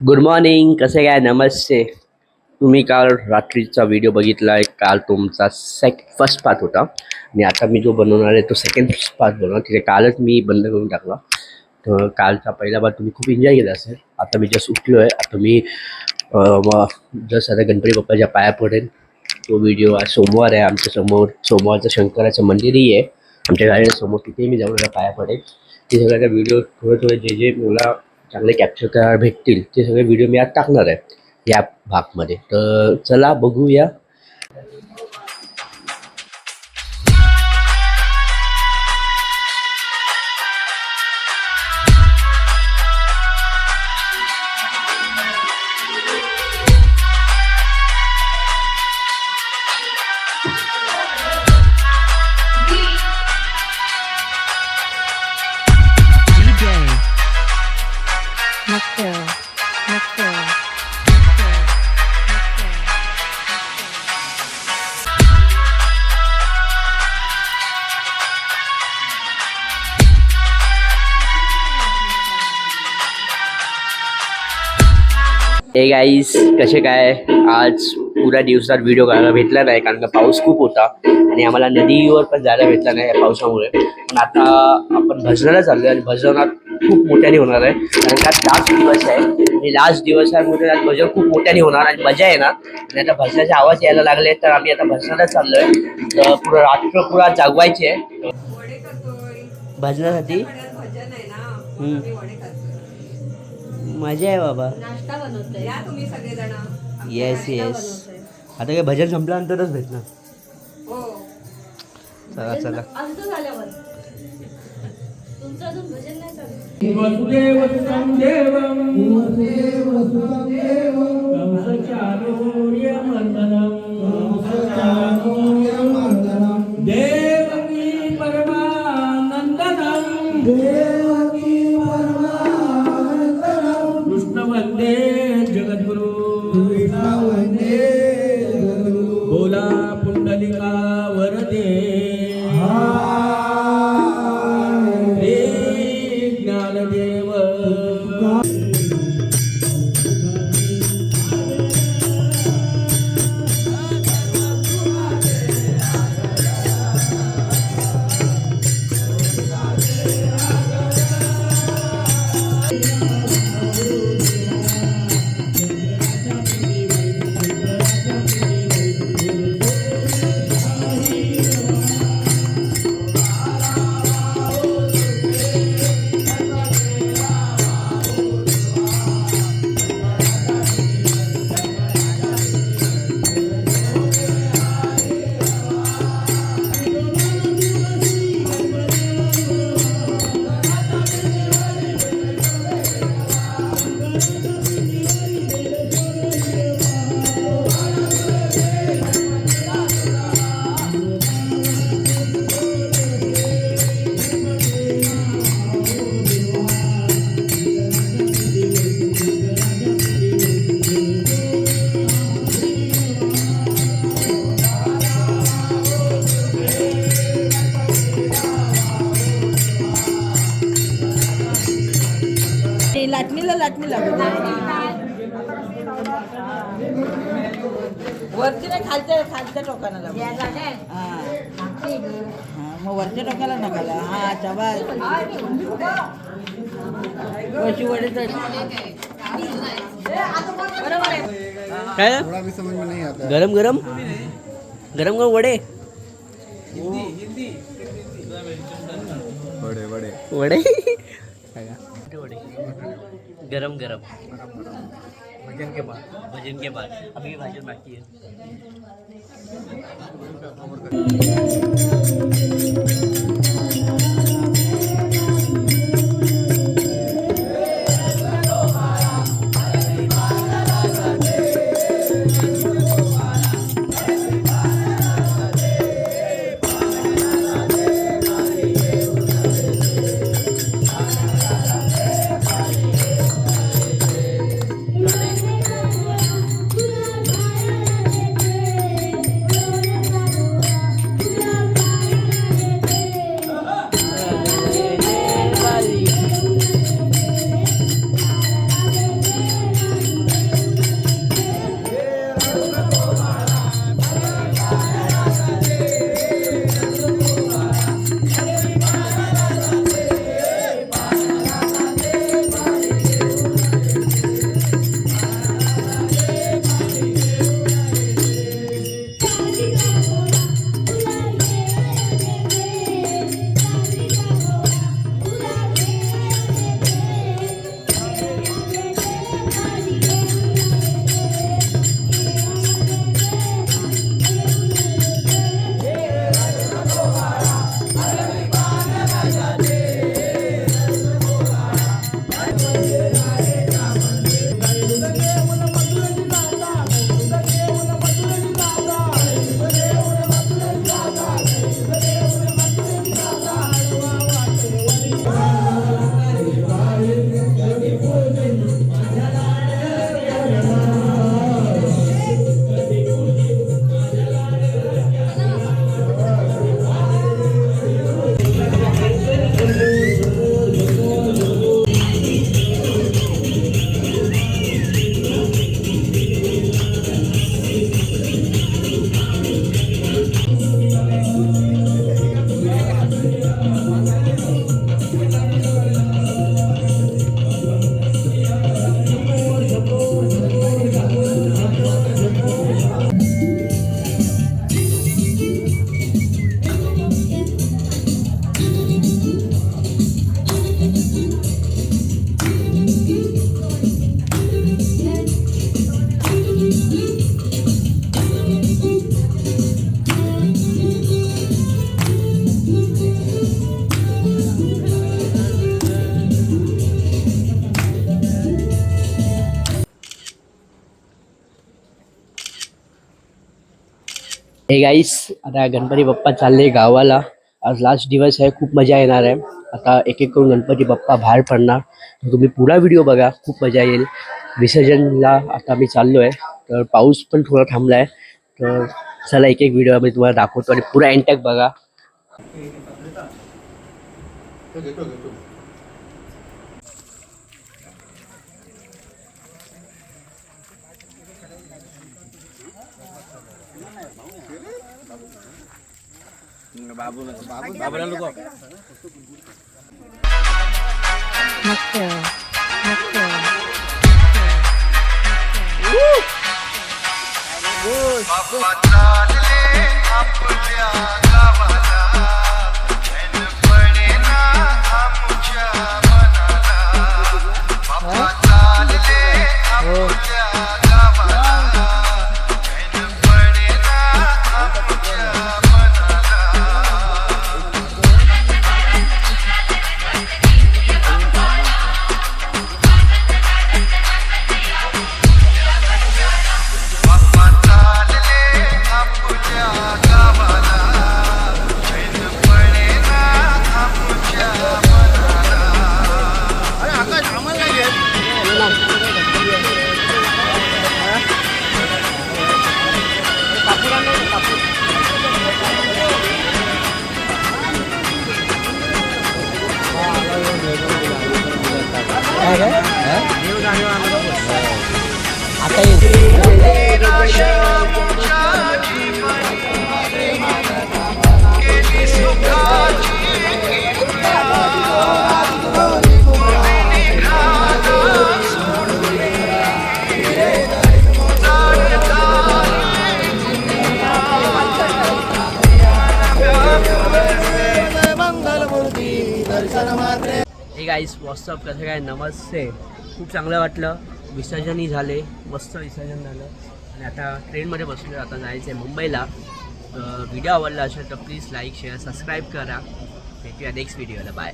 Good morning कसे काय? नमस्ते. तुम्ही काल रात्रीचा व्हिडिओ बघितला आहे काल तुमचा सेक फर्स्ट पार्ट होता. आणि आता मी जो बनवणार आहे तो सेकंड पार्ट बनवणार. तिथे कालच मी बंद करून टाकला. तर कालचा पहिला पार्ट तुम्ही खूप एन्जॉय केला असेल. आता मी जस्ट उठलो आहे आता मी जस्ट आता गणपती बाप्पाच्या पाया पडेल तो व्हिडिओ आज सोमवार आहे. आमच्यासमोर सोमवारचं शंकराचं मंदिरही आहे. आमच्या गाडीच्या समोर तिथेही मी जाऊन पाया पडेल. ते सगळ्याचा व्हिडिओ थोडे थोडे जे जे मला चांगले कॅप्चर करायला भेटतील ते सगळे व्हिडिओ मी आज टाकणार आहे या भागमध्ये. तर चला बघूया. हे गाईस कसे काय? आज पुऱ्या दिवसात व्हिडिओ करायला भेटला नाही, कारण का पाऊस खूप होता आणि आम्हाला नदीवर पण जायला भेटला नाही या पावसामुळे. पण आता आपण भजनाला चाललो आणि भजनात खूप मोठ्याने होणार आहे. कारण का लास्ट दिवस आहे. आणि लास्ट दिवस आहे म्हणून आज भजन खूप मोठ्याने होणार आणि मजा येणार. आणि आता भजनाचे आवाज यायला लागले तर आम्ही आता भजनाला चाललोय. तर पुरं रात्र पुरा जागवायचे आहे. भजनासाठी? मजा आहे बाबा. नाश्ता बनवतोय. या तुम्ही सगळेजण. आमचा Yes, नाश्ता yes. बनवतोय. आता काय भजन संपल्यानंतरच भेटणार. हो. चला चला. तुमचं अजून भजन नाही चालू. वसुदेव सुतं देवं कंसचाणूर्यमर्दनम् देवकी परमानन्दनं कृष्ण वन्दे जगद्गुरु. बोला पुंडलिका वरदे. वरती नाही खालच्या खालच्या टोकाला लागू. हा. हा, मग वरच्या टोकाला नका हा चबा कशी वडे काय? थोड़ा भी समझ में नहीं आता. गरम गरम? गरम गरम वडे. बड़े बड़े वडे वडे. गरम गरम. भजन के बाद भजन के बाद। अभी भजन बाकी है। हे गाईस आता गणपती बाप्पा चालले गावाला. आज लास्ट दिवस आहे, खूप मज़ा येणार आहे. आता एक एक करून गणपती बाप्पा बाहेर पडणार. तुम्ही पूरा व्हिडिओ बघा, खूप मज़ा येईल. विसर्जनला आता मी चाललो आहे तर पाऊस पण थोडा थांबला आहे तर चला एक एक व्हिडिओ मी तुम्हाला दाखवतो आणि पुरा एंटॅक बघा. मस्त मस्त. हे गाईस व्हॉट्सअप कसं काय? नमस्ते. खूप चांगलं वाटलं. विसर्जनही झाले. मस्त विसर्जन झालं. आणि आता ट्रेनमध्ये बसलो आता जायचं आहे मुंबईला व्हिडिओ आवडला असेल तर प्लीज लाईक शेअर सबस्क्राईब करा. भेटूया नेक्स्ट व्हिडिओला बाय